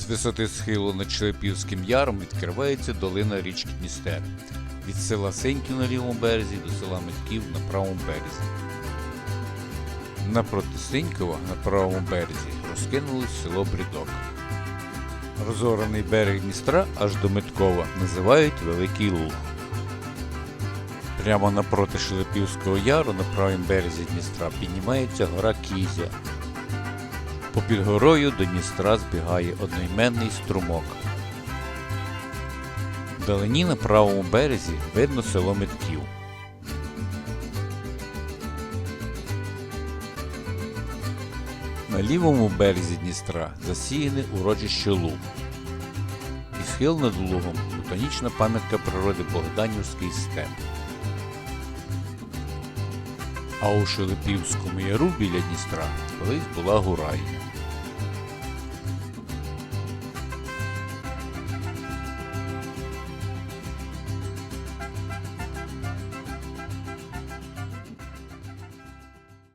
З висоти схилу над Члепівським яром відкривається долина річки Дністер. Від села Сеньків на лівому березі до села Митків на правому березі. Напроти Синькова на правому березі розкинулось село Брідок. Розорений берег Дністра аж до Миткова називають Великий Луг. Прямо напроти Шелепівського яру на правому березі Дністра піднімається гора Кізя. Попід горою до Дністра збігає одноіменний струмок. Вдалині на правому березі видно село Митків. На лівому березі Дністра засіяне урочище Луг. І схил над Лугом ботанічна пам'ятка природи Богданівський степ. А у Шелепівському яру біля Дністра колись була гурайня.